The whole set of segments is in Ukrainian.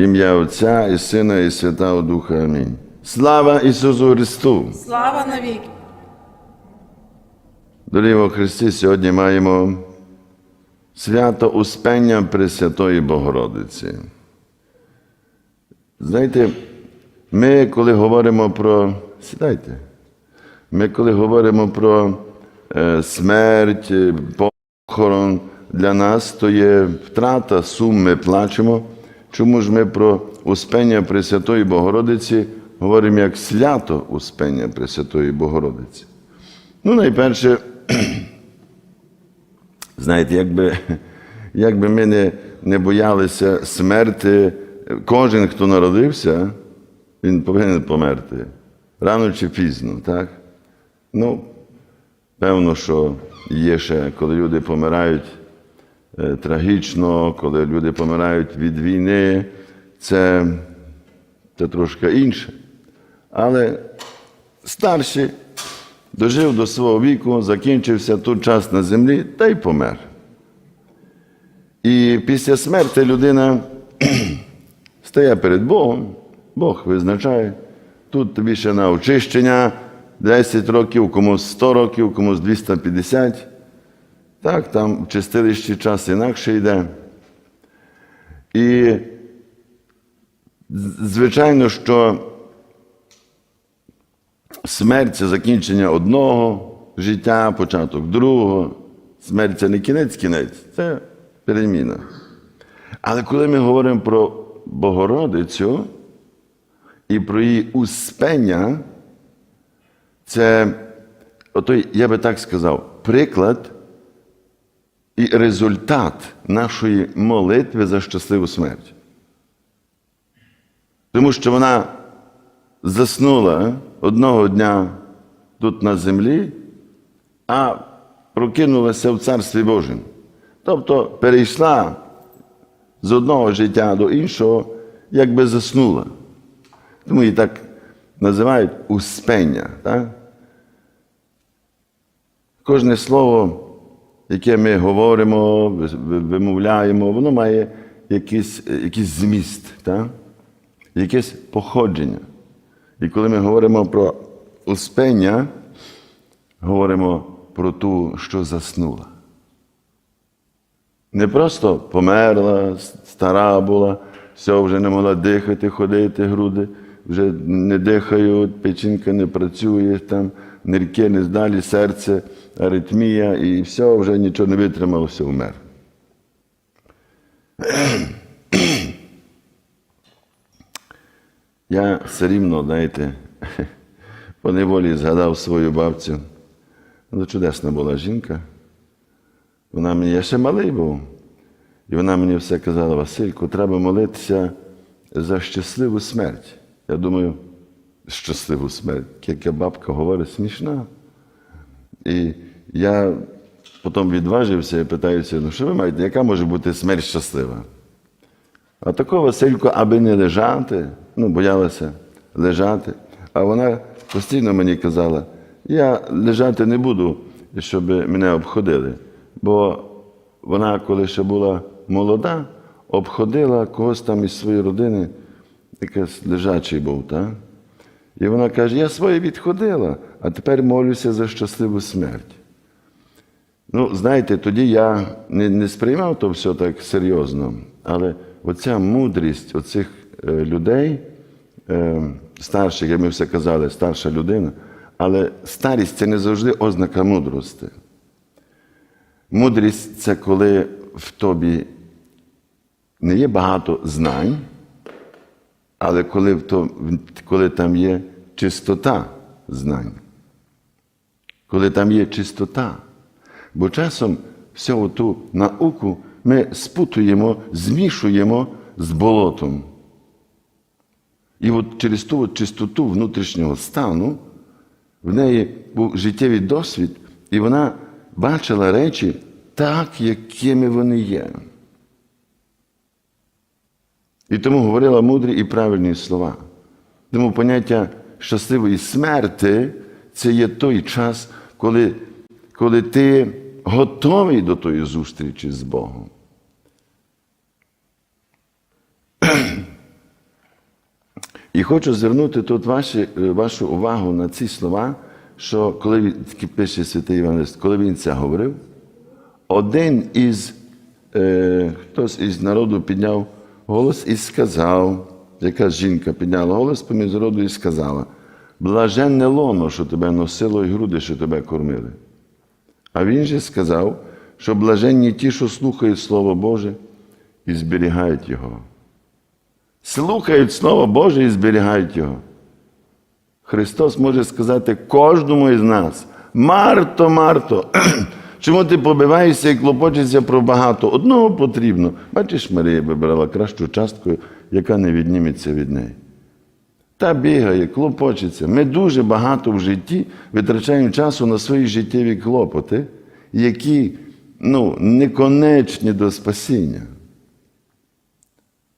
Ім'я Отця і Сина, і Святого Духа. Амінь. Слава Ісусу Христу! Слава навіки! Дорогі во Христі, сьогодні маємо свято Успення Пресвятої Богородиці. знаєте, ми, коли говоримо про. Сідайте. Ми, коли говоримо про е, смерть, е, похорон, для нас то є втрата, сум, ми плачемо. Чому ж ми про Успення Пресвятої Богородиці говоримо як свято Успення Пресвятої Богородиці? Ну, найперше, знаєте, якби, якби ми не, не боялися смерти, кожен, хто народився, він повинен померти. Рано чи пізно, так? Ну, певно, що є ще, коли люди помирають трагічно, коли люди помирають від війни, це, це трошки інше. Але старші дожив до свого віку, закінчився тут час на землі та й помер. І після смерті людина стає перед Богом, Бог визначає. Тут тобі ще на очищення 10 років, комусь 100 років, комусь 250. Так, там в чистилищі час інакше йде. І звичайно, що Смерть це закінчення одного життя, початок другого. Смерть це не кінець-кінець, це переміна. Але коли ми говоримо про Богородицю і про її успення, це, отой, я би так сказав, приклад і результат нашої молитви за щасливу смерть. Тому що вона заснула одного дня тут на землі, а прокинулася в Царстві Божому. Тобто перейшла з одного життя до іншого, якби заснула. Тому її так називають успення. Так? Кожне слово, яке ми говоримо, ви- ви- вимовляємо, воно має якийсь, якийсь зміст, так? якесь походження. І коли ми говоримо про успення, говоримо про ту, що заснула. Не просто померла, стара була, все вже не могла дихати, ходити, груди вже не дихають, печінка не працює, там нирки не здалі, серце, аритмія, і все, вже нічого не витримало, все вмер. Я все рівно, знаєте, по неволі згадав свою бабцю. Ну, чудесна була жінка. Вона мені, я ще малий був. І вона мені все казала, Васильку, треба молитися за щасливу смерть. Я думаю, щасливу смерть. Яка бабка говорить, смішна. І я потім відважився і питаюся, ну що ви маєте, яка може бути смерть щаслива? А такого Василько, аби не лежати, ну, боялася лежати. А вона постійно мені казала, я лежати не буду, щоб мене обходили. Бо вона, коли ще була молода, обходила когось там із своєї родини, якийсь лежачий був, так? І вона каже, я своє відходила, а тепер молюся за щасливу смерть. Ну, знаєте, тоді я не, не сприймав то все так серйозно, але оця мудрість оцих е, людей, е, старших, як ми все казали, старша людина, але старість це не завжди ознака мудрості. Мудрість це коли в тобі не є багато знань, але коли, то, коли там є чистота знань, коли там є чистота. Бо часом всю ту науку ми спутуємо, змішуємо з болотом. І от через ту от чистоту внутрішнього стану в неї був життєвий досвід, і вона бачила речі так, якими вони є. І тому говорила мудрі і правильні слова. Тому поняття щасливої смерти це є той час, коли, коли ти готовий до тої зустрічі з Богом. І хочу звернути тут ваші, е, вашу увагу на ці слова, що коли він пише святий Іванест, коли він це говорив, один із е, хтось із народу підняв голос і сказав, якась жінка підняла голос поміж народу і сказала: блаженне лоно, що тебе носило, і груди, що тебе кормили. А він же сказав, що блаженні ті, що слухають Слово Боже і зберігають Його. Слухають Слово Боже і зберігають Його. Христос може сказати кожному із нас: Марто, Марто, чому ти побиваєшся і клопочешся про багато? Одного потрібно. Бачиш, Марія вибрала кращу частку, яка не відніметься від неї. Та бігає, клопочеться. Ми дуже багато в житті витрачаємо часу на свої життєві клопоти, які ну, неконечні до спасіння.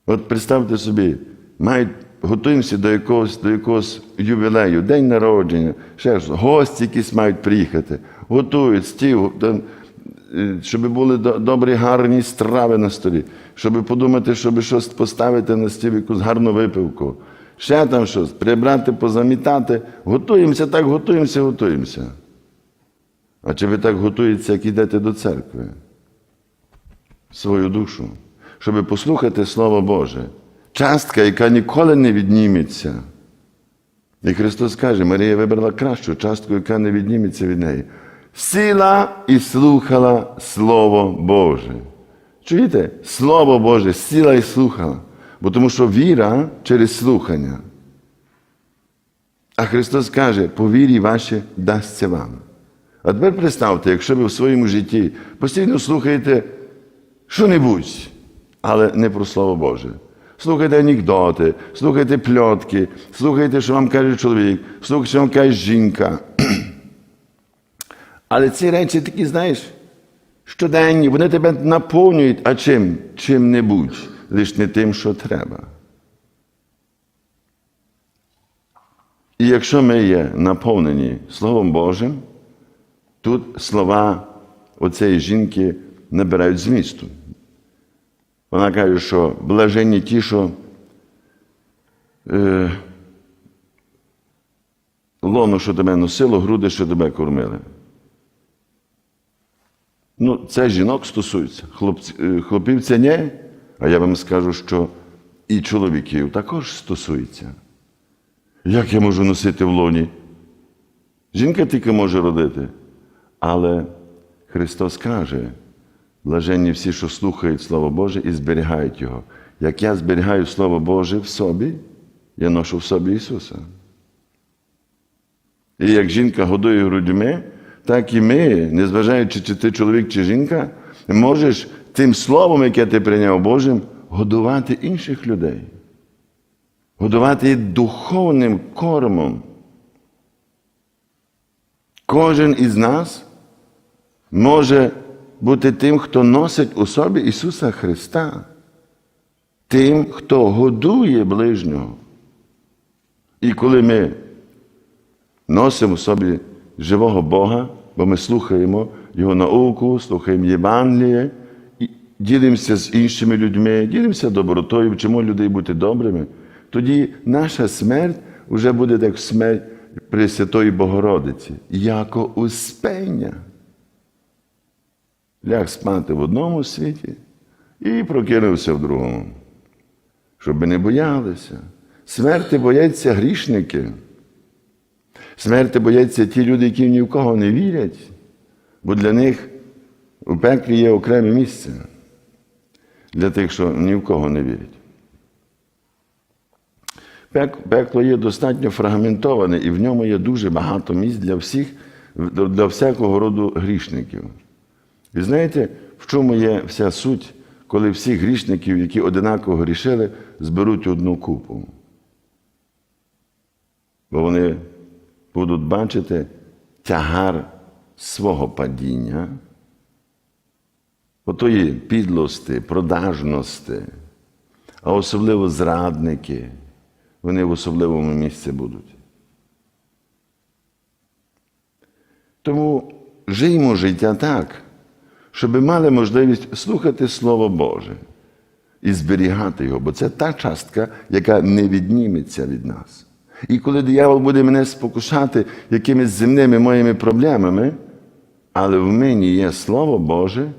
От представте собі, мають, готуємося до якогось, до якогось ювілею, день народження, ще ж, гості якісь мають приїхати, готують стіл, е, щоб були добрі, гарні страви на столі, щоб подумати, щоб щось поставити на стіл, якусь гарну випивку. Ще там щось, прибрати, позамітати. Готуємося, так готуємося, готуємося. А чи ви так готуєтеся, як йдете до церкви? Свою душу, щоб послухати Слово Боже. Частка, яка ніколи не відніметься. І Христос каже, Марія вибрала кращу частку, яка не відніметься від неї. Сіла і слухала Слово Боже. Чуєте? Слово Боже, сіла і слухала. Бо тому що віра через слухання. А Христос каже, по вірі ваші дасться вам. А тепер представте, якщо ви в своєму житті постійно слухаєте що-небудь, але не про Слово Боже. Слухайте анекдоти, слухайте пльотки, слухайте, що вам каже чоловік, слухайте, що вам каже жінка. Але ці речі такі, знаєш, щоденні, вони тебе наповнюють, а чим? Чим-небудь, лише не тим, що треба. І якщо ми є наповнені Словом Божим, тут слова оцієї жінки набирають змісту. Вона каже, що блаженні ті, що е, лоно, що тебе носило, груди, що тебе кормили. Ну, це жінок стосується. Хлопці, е, хлопів це ні, а я вам скажу, що і чоловіків також стосується. Як я можу носити в лоні? Жінка тільки може родити. Але Христос каже, блаженні всі, що слухають Слово Боже і зберігають Його. Як я зберігаю Слово Боже в собі, я ношу в собі Ісуса. І як жінка годує грудьми, так і ми, незважаючи, чи ти чоловік, чи жінка, можеш тим словом, яке ти прийняв Божим, годувати інших людей. Годувати їх духовним кормом. Кожен із нас може бути тим, хто носить у собі Ісуса Христа, тим, хто годує ближнього. І коли ми носимо в собі живого Бога, бо ми слухаємо Його науку, слухаємо Євангеліє, ділимося з іншими людьми, ділимося добротою, вчимо людей бути добрими, тоді наша смерть вже буде як смерть Пресвятої Богородиці, яко успення. Ляг спати в одному світі і прокинувся в другому, щоб не боялися. Смерти бояться грішники. Смерти бояться ті люди, які ні в кого не вірять, бо для них у пеклі є окреме місце для тих, що ні в кого не вірять. Пекло є достатньо фрагментоване, і в ньому є дуже багато місць для всіх, для всякого роду грішників. І знаєте, в чому є вся суть, коли всіх грішників, які одинаково грішили, зберуть одну купу? Бо вони будуть бачити тягар свого падіння, отої підлости, продажності, а особливо зрадники, вони в особливому місці будуть. Тому жиймо життя так, щоб мали можливість слухати Слово Боже. і зберігати його, бо це та частка, яка не відніметься від нас. І коли диявол буде мене спокушати якимись земними моїми проблемами, але в мені є Слово Боже,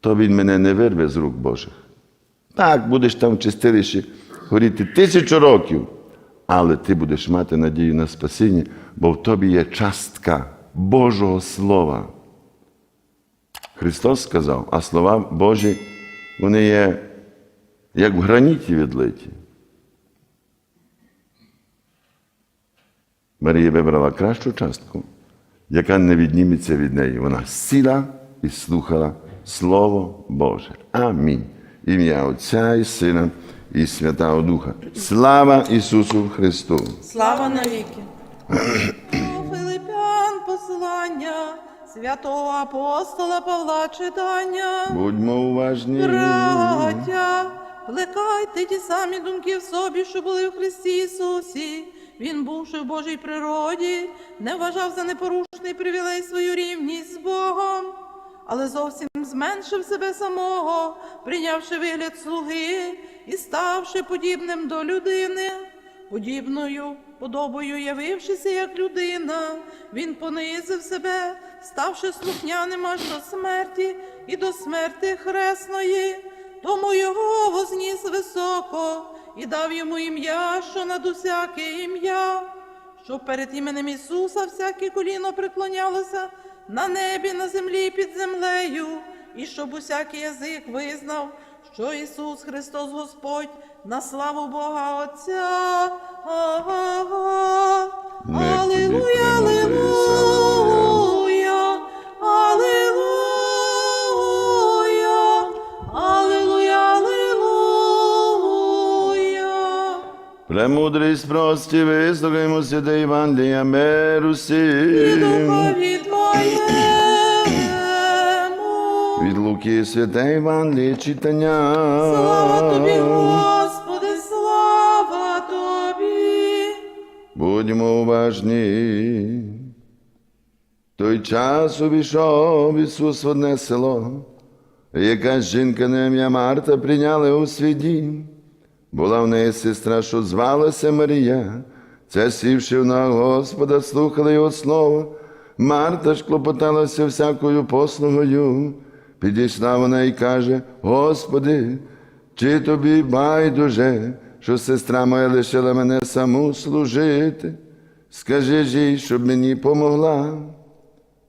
то він мене не вирве з рук Божих. Так, будеш там в чистилищі горіти тисячу років, але ти будеш мати надію на спасіння, бо в тобі є частка Божого Слова. Христос сказав, а слова Божі, вони є як в граніті відлиті. Марія вибрала кращу частку, яка не відніметься від неї. Вона сіла і слухала Слово Боже. Амінь. Ім'я Отця і Сина і Святого Духа. Слава Ісусу Христу! Слава навіки. Филипян послання святого апостола Павла читання. Будьмо уважні. Браття, плекайте ті самі думки в собі, що були в Христі Ісусі. Він, бувши в Божій природі, не вважав за непорушний привілей свою рівність з Богом, але зовсім зменшив себе самого, прийнявши вигляд слуги і ставши подібним до людини. Подібною подобою явившися як людина, він понизив себе, ставши слухняним аж до смерті і до смерти хресної. Тому його возніс високо і дав йому ім'я, що над усяке ім'я, щоб перед іменем Ісуса всяке коліно преклонялося на небі, на землі під землею, і щоб усякий язик визнав, що Ісус Христос Господь на славу Бога Отця. Премудрість, алілуя, алілуя, алілуя, алілуя. Премудрість прості, вислухаймо святе Євангелія миру І духові Луки святе Євангеліє читання. Слава тобі, Господи, слава тобі. Будьмо уважні. Той час увійшов Ісус в одне село, якась жінка на ім'я Марта прийняла у свій дім. Була в неї сестра, що звалася Марія. Це сівши ногах Господа, слухали його слово. Марта ж клопоталася всякою послугою. Підійшла вона і каже: Господи, чи тобі байдуже, що сестра моя лишила мене саму служити? Скажи ж їй, щоб мені помогла.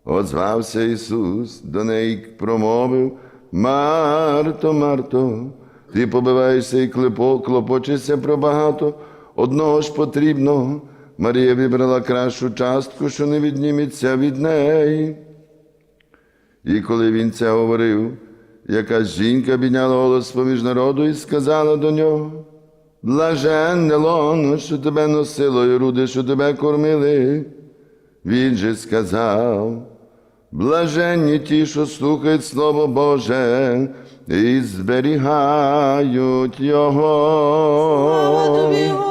Озвався Ісус до неї промовив: Марто, Марто, ти побиваєшся і клопочешся про багато, одного ж потрібно. Марія вибрала кращу частку, що не відніметься від неї. І коли він це говорив, якась жінка підняла голос поміж народу і сказала до нього: Блаженне лоно, що тебе носило, і руди, що тебе кормили. Він же сказав, блаженні ті, що слухають Слово Боже і зберігають Його. Слава тобі,